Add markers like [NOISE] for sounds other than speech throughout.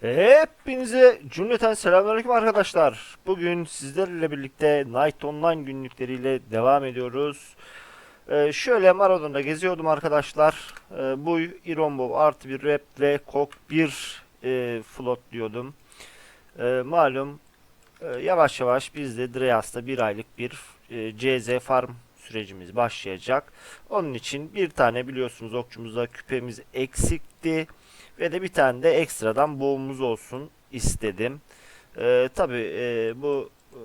Hepinize cümleten selamünaleyküm arkadaşlar. Bugün sizlerle birlikte Night Online günlükleriyle devam ediyoruz. Ee, şöyle Maradon'da geziyordum arkadaşlar. Ee, bu Irombov artı bir rap ve kok bir e, float diyordum. Ee, malum e, yavaş yavaş biz de Dreas'ta bir aylık bir e, CZ farm sürecimiz başlayacak. Onun için bir tane biliyorsunuz okçumuzda küpemiz eksikti. Ve de bir tane de ekstradan boğumuz olsun istedim. Ee, Tabi bu e,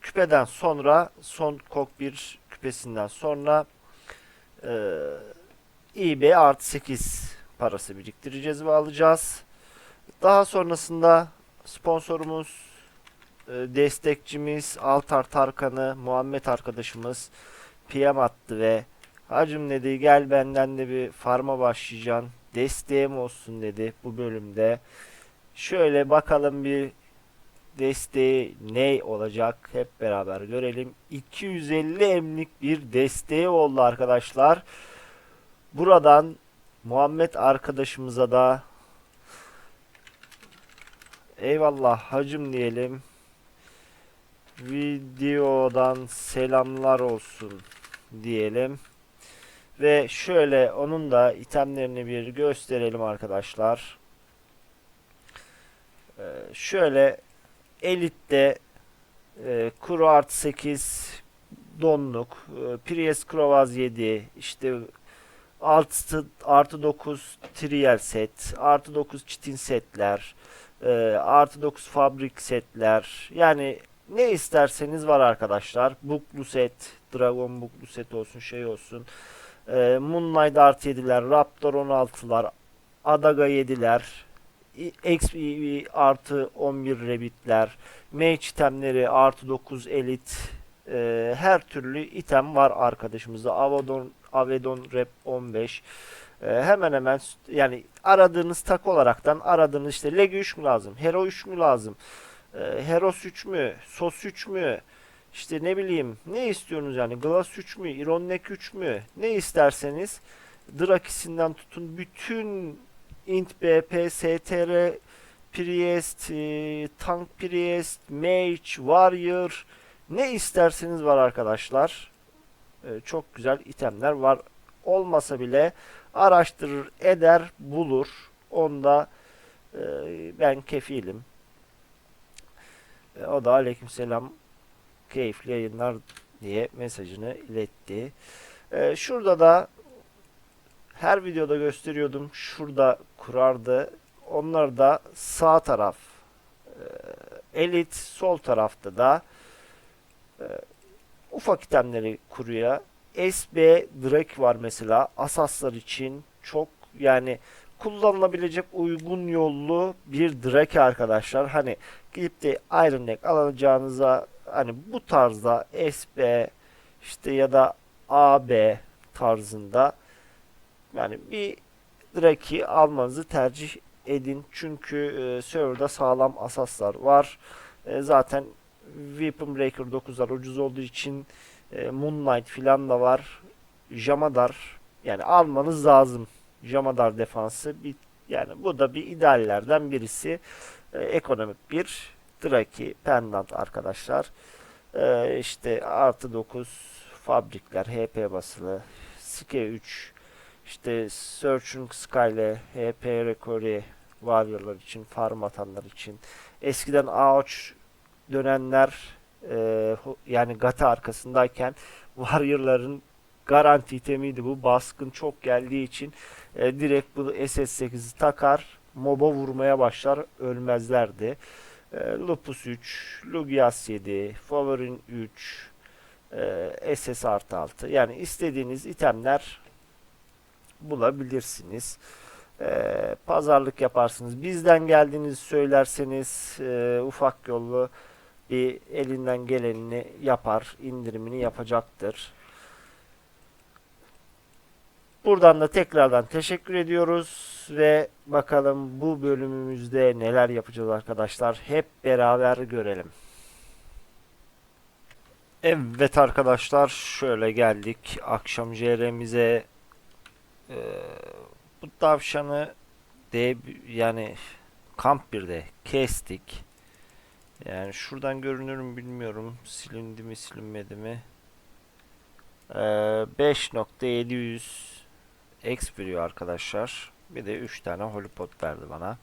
küpeden sonra son kok bir küpesinden sonra e, eBay artı 8 parası biriktireceğiz ve alacağız. Daha sonrasında sponsorumuz, e, destekçimiz Altar Tarkan'ı Muhammed arkadaşımız PM attı ve Hacım dedi gel benden de bir farma başlayacaksın desteğim olsun dedi bu bölümde. Şöyle bakalım bir desteği ne olacak hep beraber görelim. 250 emlik bir desteği oldu arkadaşlar. Buradan Muhammed arkadaşımıza da eyvallah hacım diyelim. Videodan selamlar olsun diyelim. Ve şöyle onun da itemlerini bir gösterelim arkadaşlar. Ee, şöyle Elite'de e, Kuro artı 8 donluk, e, Prius Krovaz 7, işte artı, artı 9 trial set, artı 9 çitin setler, e, artı 9 fabrik setler. Yani ne isterseniz var arkadaşlar. Buklu set, Dragon buklu set olsun, şey olsun. E, Moonlight artı 7'ler, Raptor 16'lar, Adaga 7'ler, XPV artı 11 Rabbit'ler, Mage itemleri artı 9 Elite, e, her türlü item var arkadaşımızda. Avadon, Avedon Rep 15. E, hemen hemen yani aradığınız tak olaraktan aradığınız işte Leg 3 mü lazım? Hero 3 mü lazım? E, Heros 3 mü? Sos 3 mü? İşte ne bileyim ne istiyorsunuz yani Glass 3 mü, Ironneck 3 mü ne isterseniz Drakisinden tutun bütün Int BP, STR, Priest, e, Tank Priest, Mage, Warrior ne isterseniz var arkadaşlar. E, çok güzel itemler var. Olmasa bile araştırır, eder, bulur. Onda e, ben kefilim. E, o da aleykümselam keyifli yayınlar diye mesajını iletti. Ee, şurada da her videoda gösteriyordum. Şurada kurardı. Onlar da sağ taraf e, elit sol tarafta da e, ufak itemleri kuruyor. SB Drake var mesela asaslar için çok yani kullanılabilecek uygun yollu bir Drake arkadaşlar. Hani gidip de Iron Neck alacağınıza hani bu tarzda SB işte ya da AB tarzında yani bir Drake'i almanızı tercih edin. Çünkü e, serverda sağlam asaslar var. E, zaten Weapon Breaker 9'lar ucuz olduğu için e, Moonlight filan da var. Jamadar yani almanız lazım. Jamadar defansı bir yani bu da bir ideallerden birisi. E, ekonomik bir Draki pendant arkadaşlar. Ee, işte artı 9 fabrikler HP basılı Ske 3 işte Searching Sky ile HP Recovery Warrior'lar için farm atanlar için eskiden ağaç dönenler e, yani gata arkasındayken [LAUGHS] Warrior'ların garanti itemiydi bu baskın çok geldiği için e, direkt bu SS8'i takar moba vurmaya başlar ölmezlerdi. E, Lupus 3, Lugias 7, Favorin 3, e, SS artı 6. Yani istediğiniz itemler bulabilirsiniz. E, pazarlık yaparsınız. Bizden geldiğinizi söylerseniz e, ufak yollu bir elinden gelenini yapar, indirimini yapacaktır. Buradan da tekrardan teşekkür ediyoruz ve bakalım bu bölümümüzde neler yapacağız arkadaşlar. Hep beraber görelim. Evet arkadaşlar şöyle geldik akşam JR'mize ee, bu tavşanı de yani kamp 1'de kestik. Yani şuradan görünür mü bilmiyorum. Silindi mi silinmedi mi? Ee, 5.700 X veriyor arkadaşlar. Bir de 3 tane holipot verdi bana.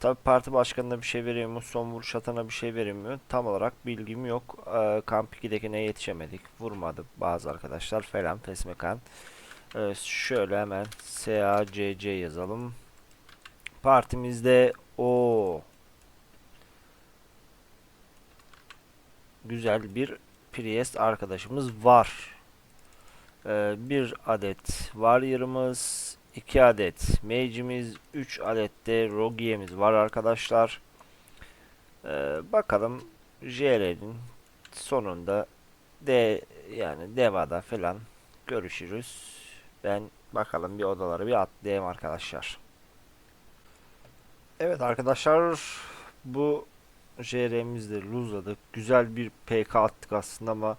Tabi parti başkanına bir şey veriyor mu? Son vuruş atana bir şey veriyor mu? Tam olarak bilgim yok. Ee, kamp 2'dekine yetişemedik. Vurmadı bazı arkadaşlar falan. Pesmekan. Evet, şöyle hemen SACC yazalım. Partimizde o güzel bir Priest arkadaşımız var. Ee, bir adet Warrior'ımız, iki adet Mage'imiz, 3 adet de Rogue'miz var arkadaşlar. Ee, bakalım JR'nin sonunda de yani Deva'da falan görüşürüz. Ben bakalım bir odaları bir atlayayım arkadaşlar. Evet arkadaşlar bu JR'mizde luzladık. Güzel bir PK attık aslında ama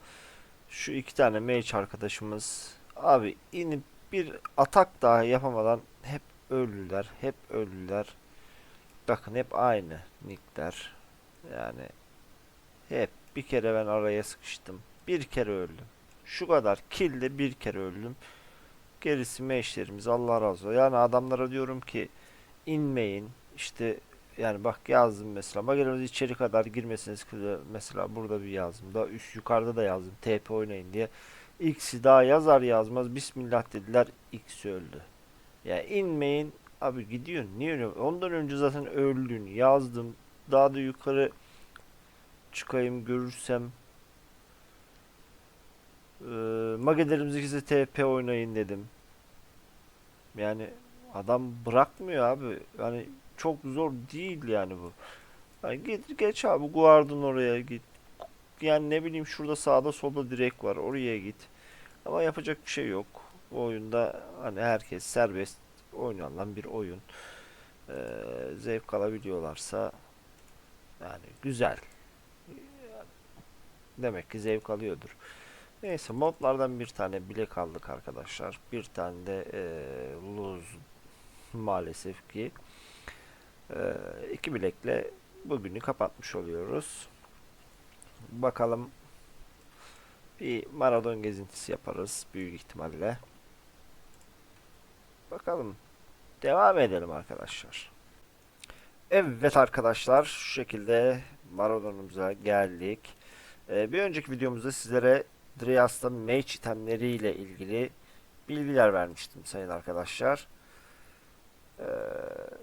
şu iki tane mage arkadaşımız abi inip bir atak daha yapamadan hep öldüler. Hep öldüler. Bakın hep aynı nickler. Yani hep bir kere ben araya sıkıştım. Bir kere öldüm. Şu kadar kill'de bir kere öldüm. Gerisi meşlerimiz Allah razı olsun. Yani adamlara diyorum ki inmeyin. İşte yani bak yazdım mesela. Mageleriniz içeri kadar girmesiniz mesela burada bir yazdım. Daha üst yukarıda da yazdım. TP oynayın diye. X'i daha yazar yazmaz Bismillah dediler. X öldü. Ya yani inmeyin. Abi gidiyorsun. Niye öyle? Ondan önce zaten öldün. Yazdım. Daha da yukarı çıkayım görürsem ee, Magelerimiz ikisi TP oynayın dedim. Yani adam bırakmıyor abi. Yani çok zor değil yani bu. Yani git geç abi guardın oraya git. Yani ne bileyim şurada sağda solda direk var. Oraya git. Ama yapacak bir şey yok. Bu oyunda hani herkes serbest oynanan bir oyun. Ee, zevk alabiliyorlarsa yani güzel. Demek ki zevk alıyordur. Neyse modlardan bir tane bilek aldık arkadaşlar. Bir tane de e, luz maalesef ki. E, iki bilekle bugünü kapatmış oluyoruz. Bakalım bir maraton gezintisi yaparız büyük ihtimalle. Bakalım. Devam edelim arkadaşlar. Evet arkadaşlar şu şekilde maratonumuza geldik. Ee, bir önceki videomuzda sizlere Drias'ta mage itemleriyle ilgili bilgiler vermiştim sayın arkadaşlar. Ee,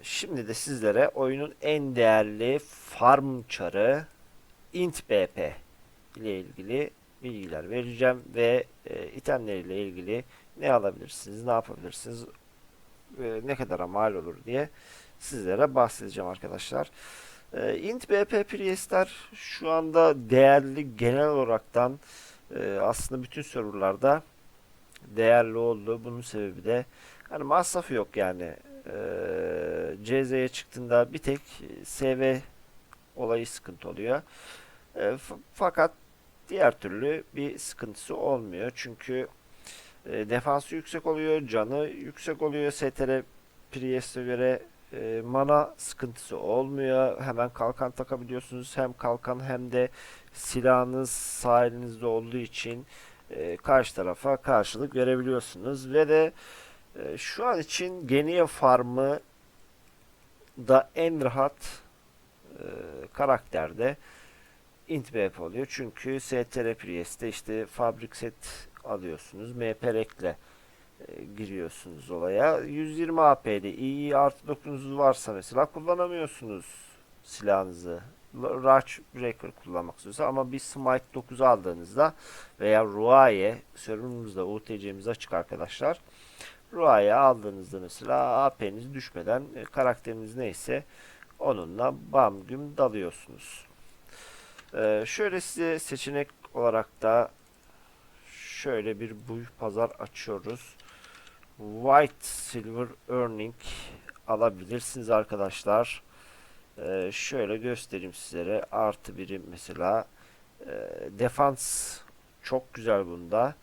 şimdi de sizlere oyunun en değerli farm çarı int BP ile ilgili bilgiler vereceğim ve e, itemleriyle ilgili ne alabilirsiniz, ne yapabilirsiniz, e, ne kadara mal olur diye sizlere bahsedeceğim arkadaşlar. E, int BP Priest'ler şu anda değerli genel olaraktan e, aslında bütün serverlarda değerli oldu. Bunun sebebi de hani masrafı yok yani. E, CZ'ye çıktığında bir tek SV olayı sıkıntı oluyor. E, fakat diğer türlü bir sıkıntısı olmuyor. Çünkü e, defansı yüksek oluyor, canı yüksek oluyor. STR Priest'e göre e, mana sıkıntısı olmuyor. Hemen kalkan takabiliyorsunuz. Hem kalkan hem de silahınız sağ elinizde olduğu için e, karşı tarafa karşılık verebiliyorsunuz. Ve de şu an için Geniye Farm'ı da en rahat e, karakterde int oluyor. Çünkü STR Priest'te işte fabrik set alıyorsunuz. MPREK'le e, giriyorsunuz olaya. 120 AP'de iyi artı dokunuz varsa mesela kullanamıyorsunuz silahınızı. Rush Breaker kullanmak istiyorsa ama bir Smite 9 aldığınızda veya Ruaye serverımızda UTC'miz açık arkadaşlar. Ruaye aldığınızda mesela AP'niz düşmeden e, karakteriniz neyse onunla bam güm dalıyorsunuz. Ee, şöyle size seçenek olarak da şöyle bir buy pazar açıyoruz. White Silver Earning alabilirsiniz arkadaşlar. Ee, şöyle göstereyim sizlere. Artı biri mesela e, defans çok güzel bunda.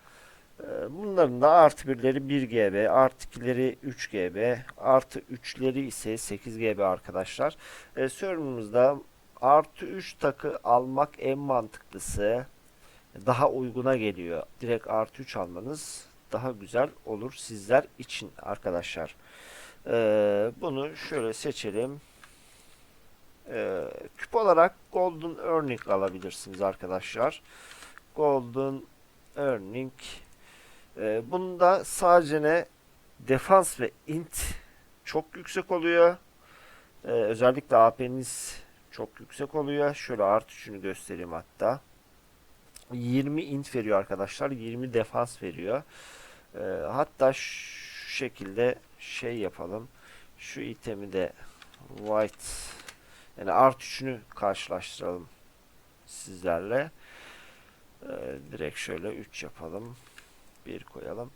Ee, Bunların da artı birleri 1 GB, artı ikileri 3 GB, artı üçleri ise 8 GB arkadaşlar. Ee, serverımızda artı 3 takı almak en mantıklısı. Daha uyguna geliyor. Direkt artı 3 almanız daha güzel olur sizler için arkadaşlar. Ee, bunu şöyle seçelim. Ee, küp olarak Golden Earning alabilirsiniz arkadaşlar. Golden Earning ee, bunda sadece ne defans ve int çok yüksek oluyor. Ee, özellikle AP'niz çok yüksek oluyor. Şöyle artı şunu göstereyim hatta. 20 int veriyor arkadaşlar. 20 defans veriyor. Ee, hatta şu şekilde şey yapalım. Şu itemi de white yani artı üçünü karşılaştıralım sizlerle. Ee, direkt şöyle 3 yapalım. 1 koyalım.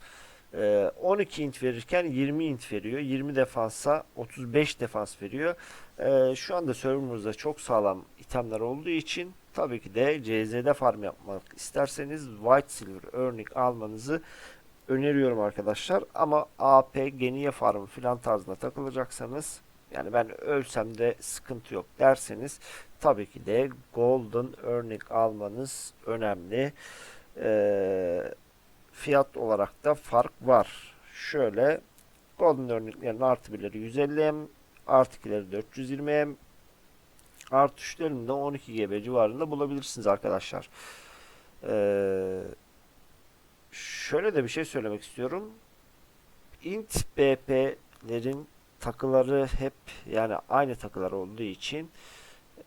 Ee, 12 int verirken 20 int veriyor. 20 defansa 35 defans veriyor. Ee, şu anda serverımızda çok sağlam itemler olduğu için tabii ki de CZ'de farm yapmak isterseniz White Silver Earning almanızı öneriyorum arkadaşlar. Ama AP, Geniye farmı filan tarzına takılacaksanız yani ben ölsem de sıkıntı yok derseniz tabii ki de Golden Earning almanız önemli. Ee, fiyat olarak da fark var. Şöyle Golden Earning'lerin artı birleri 150 M, artı ikileri 420 M, artı üçlerini de 12 GB civarında bulabilirsiniz arkadaşlar. Ee, şöyle de bir şey söylemek istiyorum. Int BP'lerin takıları hep yani aynı takılar olduğu için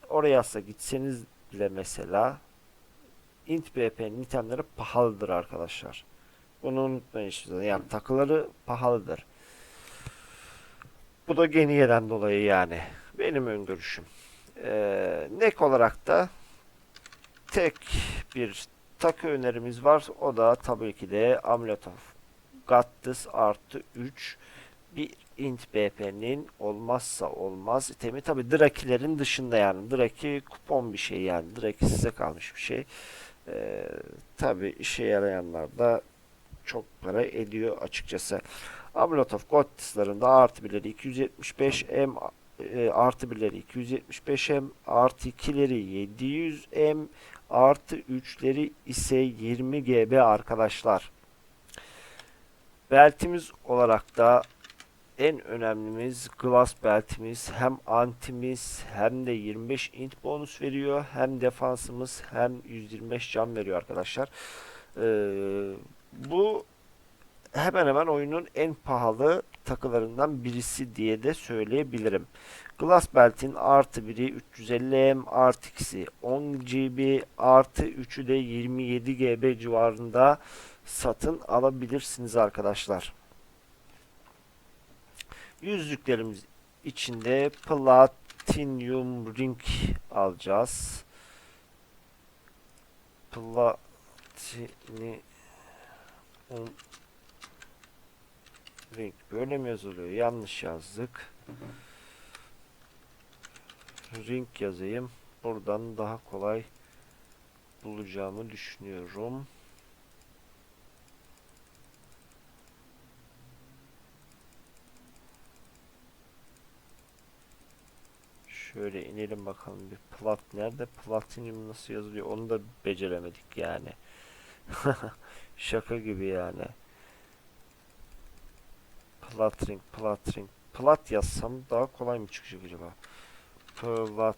oraya aslında gitseniz bile mesela int BP'nin itemleri pahalıdır arkadaşlar. Bunu unutmayın zaman. Yani takıları pahalıdır. Bu da Geniye'den dolayı yani. Benim öngörüşüm. Ee, nek olarak da tek bir takı önerimiz var. O da tabii ki de Amulet of Gaddis artı 3 bir int BP'nin olmazsa olmaz itemi. Tabii Drakilerin dışında yani. Draki kupon bir şey yani. Draki size kalmış bir şey. Ee, tabii işe yarayanlar da çok para ediyor açıkçası. Amulet of Goddess'ların artı birleri 275 M e, artı birleri 275 M artı ikileri 700 M artı üçleri ise 20 GB arkadaşlar. Beltimiz olarak da en önemlimiz glass beltimiz hem antimiz hem de 25 int bonus veriyor hem defansımız hem 125 can veriyor arkadaşlar. Ee, bu hemen hemen oyunun en pahalı takılarından birisi diye de söyleyebilirim. Glass Belt'in artı biri 350 M artı ikisi 10 GB artı 3'ü de 27 GB civarında satın alabilirsiniz arkadaşlar. Yüzlüklerimiz içinde Platinum Ring alacağız. Platini Um, Ring böyle mi yazılıyor? Yanlış yazdık. Ring yazayım. Buradan daha kolay bulacağımı düşünüyorum. Şöyle inelim bakalım bir plat nerede? Platinum nasıl yazılıyor? Onu da beceremedik yani. [LAUGHS] Şaka gibi yani. Plat ring, plat ring. Plat yazsam daha kolay mı çıkacak acaba? Plat.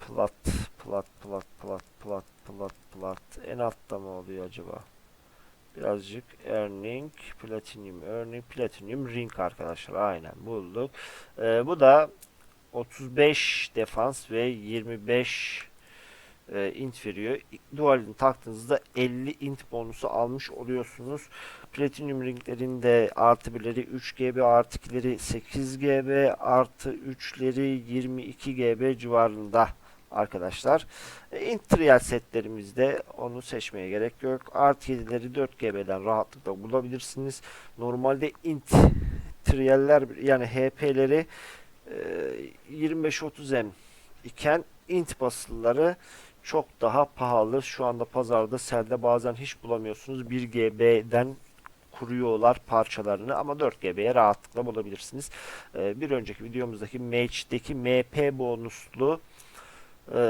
Plat, plat, plat, plat, plat, plat, plat. En altta mı oluyor acaba? Birazcık earning, platinum, earning, platinum ring arkadaşlar. Aynen bulduk. Ee, bu da 35 defans ve 25 e, int veriyor. Dualini taktığınızda 50 int bonusu almış oluyorsunuz. Platinum ringlerin de artı birleri 3 GB artı 2'leri 8 GB artı 3'leri 22 GB civarında arkadaşlar. E, int trial setlerimizde onu seçmeye gerek yok. Artı 7'leri 4 GB'den rahatlıkla bulabilirsiniz. Normalde int trialler yani HP'leri e, 25-30 M iken int basılları çok daha pahalı. Şu anda pazarda selde bazen hiç bulamıyorsunuz. 1 GB'den kuruyorlar parçalarını ama 4 GB'ye rahatlıkla bulabilirsiniz. Ee, bir önceki videomuzdaki Mage'deki MP bonuslu e,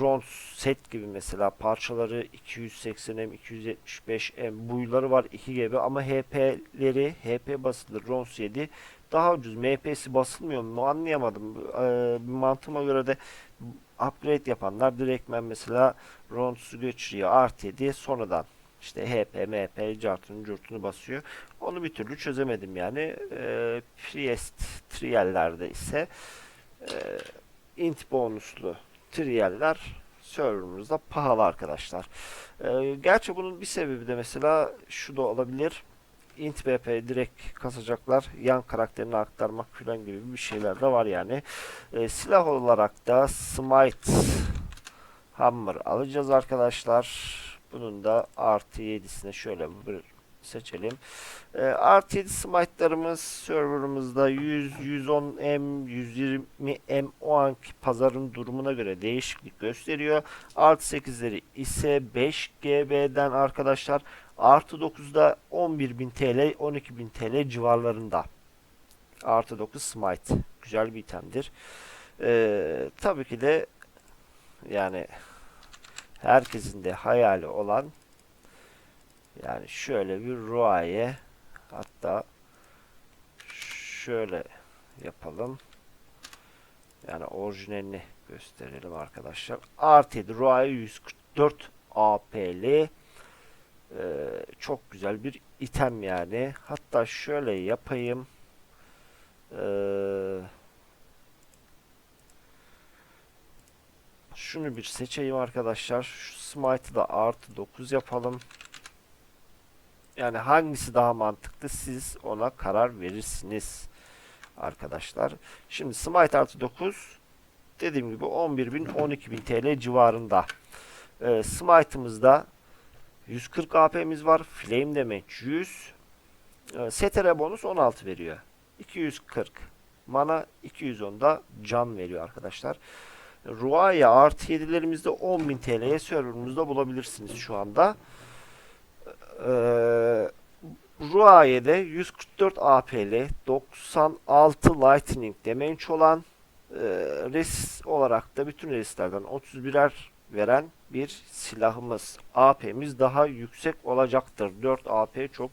RON set gibi mesela parçaları 280M, 275M buyları var 2 GB ama HP'leri HP basılı RONS 7 daha ucuz. MP'si basılmıyor mu anlayamadım. Ee, mantığıma göre de upgrade yapanlar direktmen mesela RONS'u geçiriyor artı 7 sonradan işte HP, MP, cartını, curtunu basıyor. Onu bir türlü çözemedim yani. Ee, Priest Trial'lerde ise e, int bonuslu trialler serverımızda pahalı arkadaşlar. Ee, gerçi bunun bir sebebi de mesela şu da olabilir. İnt BP direkt kasacaklar. Yan karakterini aktarmak falan gibi bir şeyler de var yani. Ee, silah olarak da Smite Hammer alacağız arkadaşlar. Bunun da artı 7'sine şöyle bir seçelim. E, artı 7 smite'larımız serverımızda 100, 110M, 120M o anki pazarın durumuna göre değişiklik gösteriyor. Artı 8'leri ise 5 GB'den arkadaşlar. Artı 9'da 11.000 TL, 12.000 TL civarlarında. Artı 9 smite. Güzel bir itemdir. E, tabii ki de yani herkesin de hayali olan yani şöyle bir ruaye hatta şöyle yapalım. Yani orijinalini gösterelim arkadaşlar. Artı 7 ruaye 144 AP'li ee, çok güzel bir item yani. Hatta şöyle yapayım. Eee Şunu bir seçeyim arkadaşlar. Şu Smite'ı da artı 9 yapalım. Yani hangisi daha mantıklı siz ona karar verirsiniz arkadaşlar. Şimdi Smite artı 9 dediğim gibi 11.000 12.000 TL civarında. Ee, Smite'ımızda 140 AP'miz var. Flame Damage 100. Ee, STR bonus 16 veriyor. 240 mana 210 da can veriyor arkadaşlar. Ruaya artı 7'lerimizde 10.000 TL'ye serverımızda bulabilirsiniz şu anda. Ee, Ruaye'de 144 AP'li 96 Lightning damage olan e, res olarak da bütün reslerden 31'er veren bir silahımız. AP'miz daha yüksek olacaktır. 4 AP çok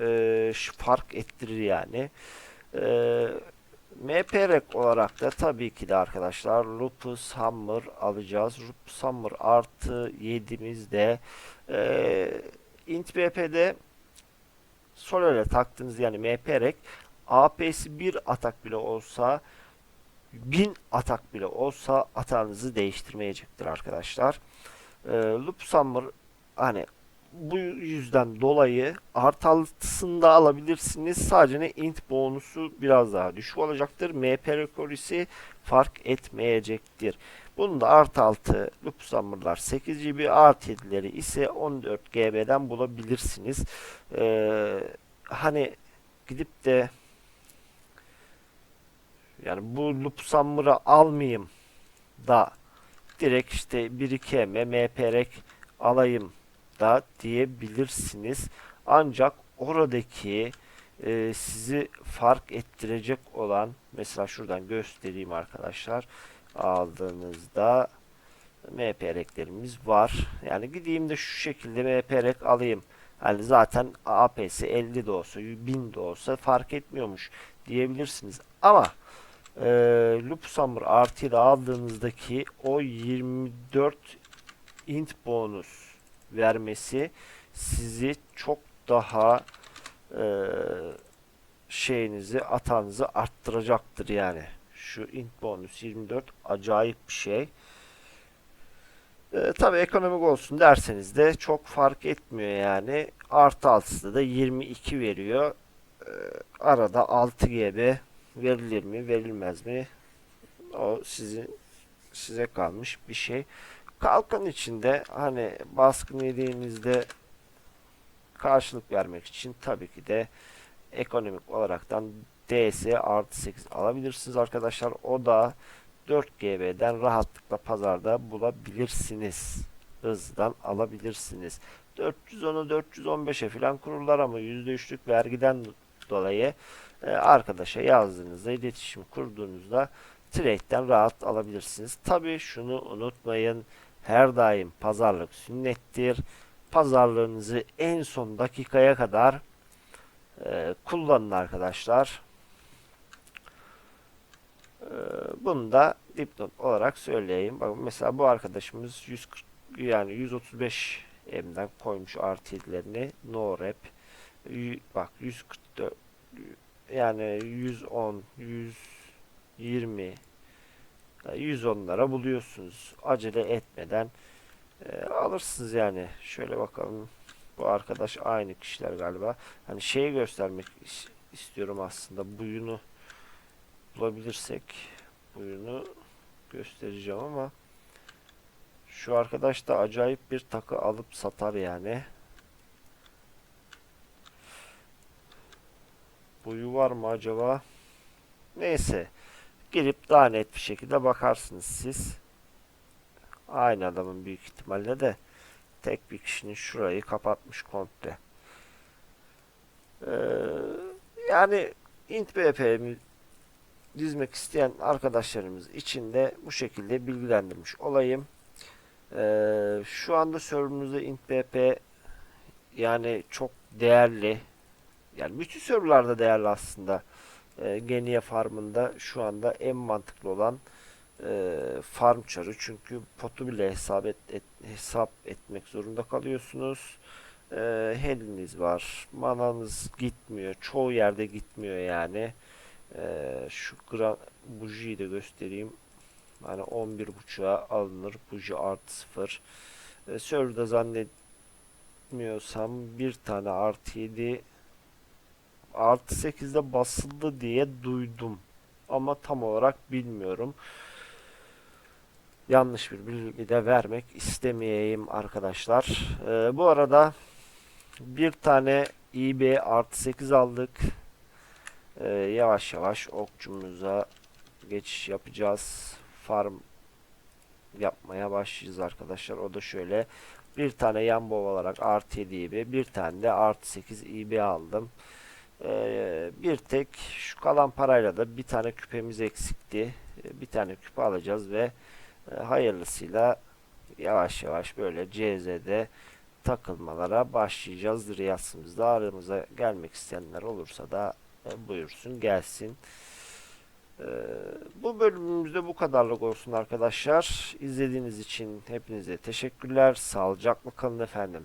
e, fark ettirir yani. Eee MP olarak da tabii ki de arkadaşlar Lupus Hammer alacağız. Lupus Hammer artı 7'mizde e, int BP'de Solar'e taktığınız yani MP AP'si 1 atak bile olsa 1000 atak bile olsa atağınızı değiştirmeyecektir arkadaşlar. E, Lupus Hammer hani bu yüzden dolayı artı altısında alabilirsiniz. Sadece ne int bonusu biraz daha düşük olacaktır. MP rekorisi fark etmeyecektir. Bunun da artı altı loop summer'lar 8 GB artı 7'leri ise 14 GB'den bulabilirsiniz. Ee, hani gidip de yani bu loop summer'ı almayayım da direkt işte 1-2 M, MP alayım da diyebilirsiniz. Ancak oradaki e, sizi fark ettirecek olan mesela şuradan göstereyim arkadaşlar aldığınızda MP reklerimiz var. Yani gideyim de şu şekilde MP rek alayım. Hani zaten AP'si 50 de olsa 1000 de olsa fark etmiyormuş diyebilirsiniz. Ama e, Loop Summer artı aldığınızdaki o 24 int bonus vermesi sizi çok daha e, şeyinizi atanızı arttıracaktır yani. Şu int bonus 24 acayip bir şey. E, Tabi ekonomik olsun derseniz de çok fark etmiyor yani. Artı altısı da 22 veriyor. E, arada 6 GB verilir mi verilmez mi? O sizin size kalmış bir şey. Kalkan içinde hani baskın yediğinizde karşılık vermek için tabii ki de ekonomik olaraktan DS artı 8 alabilirsiniz arkadaşlar. O da 4 GB'den rahatlıkla pazarda bulabilirsiniz. Hızdan alabilirsiniz. 410'u 415'e falan kururlar ama %3'lük vergiden dolayı e, arkadaşa yazdığınızda iletişim kurduğunuzda trade'den rahat alabilirsiniz. Tabii şunu unutmayın. Her daim pazarlık sünnettir. Pazarlığınızı en son dakikaya kadar e, kullanın arkadaşlar. E, bunu da dipnot olarak söyleyeyim. Bakın mesela bu arkadaşımız 140 yani 135 M'den koymuş artı 7'lerini no rep bak 144 yani 110 120 110'lara buluyorsunuz. Acele etmeden e, alırsınız yani. Şöyle bakalım. Bu arkadaş aynı kişiler galiba. Hani şeyi göstermek is- istiyorum aslında. Buyunu bulabilirsek buyunu göstereceğim ama şu arkadaş da acayip bir takı alıp satar yani. Buyu var mı acaba? Neyse. Girip daha net bir şekilde bakarsınız siz. Aynı adamın büyük ihtimalle de tek bir kişinin şurayı kapatmış komple. Ee, yani int dizmek isteyen arkadaşlarımız için de bu şekilde bilgilendirmiş olayım. Ee, şu anda serverımızda int yani çok değerli. Yani bütün serverlarda değerli aslında. Ee, Geniye farmında şu anda en mantıklı olan e, farm çarı çünkü potu bile hesap et, et- hesap etmek zorunda kalıyorsunuz. E, heliniz var. Mananız gitmiyor. Çoğu yerde gitmiyor yani. E, şu gra bujiyi de göstereyim. Hani 11.5'a alınır. Buji artı 0. E, serverda zannetmiyorsam bir tane artı 7 artı 8'de basıldı diye duydum. Ama tam olarak bilmiyorum. Yanlış bir bilgi de vermek istemeyeyim arkadaşlar. Ee, bu arada bir tane IB artı 8 aldık. Ee, yavaş yavaş okçumuza geçiş yapacağız. Farm yapmaya başlayacağız arkadaşlar. O da şöyle. Bir tane yan bov olarak artı 7 IB, bir tane de artı 8 IB aldım. Ee, bir tek şu kalan parayla da bir tane küpemiz eksikti. Ee, bir tane küpe alacağız ve e, hayırlısıyla yavaş yavaş böyle CZ'de takılmalara başlayacağız. Riyasımızda aramıza gelmek isteyenler olursa da e, buyursun gelsin. Ee, bu bölümümüzde bu kadarlık olsun arkadaşlar. İzlediğiniz için hepinize teşekkürler. Sağlıcakla kalın efendim.